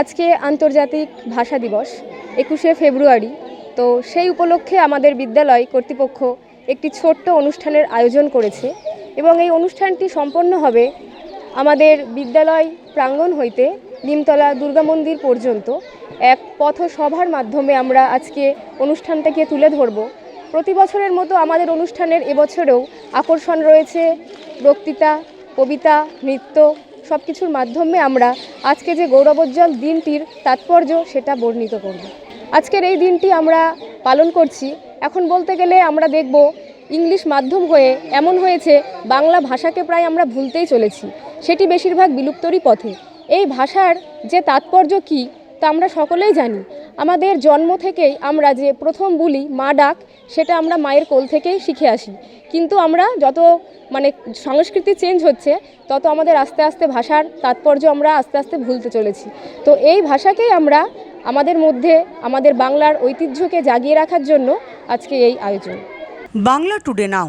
আজকে আন্তর্জাতিক ভাষা দিবস, একুশে ফেব্রুয়ারি। তো সেই উপলক্ষে আমাদের বিদ্যালয় কর্তৃপক্ষ একটি ছোট্ট অনুষ্ঠানের আয়োজন করেছে এবং এই অনুষ্ঠানটি সম্পন্ন হবে আমাদের বিদ্যালয় প্রাঙ্গণ হইতে নিমতলা দুর্গা মন্দির পর্যন্ত। এক পথসভার মাধ্যমে আমরা আজকে অনুষ্ঠানটাকে তুলে ধরব। প্রতি বছরের মতো আমাদের অনুষ্ঠানের এবছরেও আকর্ষণ রয়েছে বক্তৃতা, কবিতা, নৃত্য সব কিছুর মাধ্যমে আমরা আজকে যে গৌরবোজ্জ্বল দিনটির তাৎপর্য সেটা বর্ণিত করব। আজকের এই দিনটি আমরা পালন করছি। এখন বলতে গেলে আমরা দেখব ইংলিশ মাধ্যম হয়ে এমন হয়েছে, বাংলা ভাষাকে প্রায় আমরা ভুলতেই চলেছি। সেটি বেশিরভাগ বিলুপ্তরই পথে। এই ভাষার যে তাৎপর্য কী তা আমরা সকলেই জানি। আমাদের জন্ম থেকেই আমরা যে প্রথম বলি মা ডাক, সেটা আমরা মায়ের কোল থেকেই শিখে আসি। কিন্তু আমরা যত মানে সংস্কৃতি চেঞ্জ হচ্ছে, তত আমাদের আস্তে আস্তে ভাষার তাৎপর্য আমরা আস্তে আস্তে ভুলতে চলেছি। তো এই ভাষাকেই আমরা আমাদের মধ্যে, আমাদের বাংলার ঐতিহ্যকে জাগিয়ে রাখার জন্য আজকে এই আয়োজন। বাংলা টুডে নাও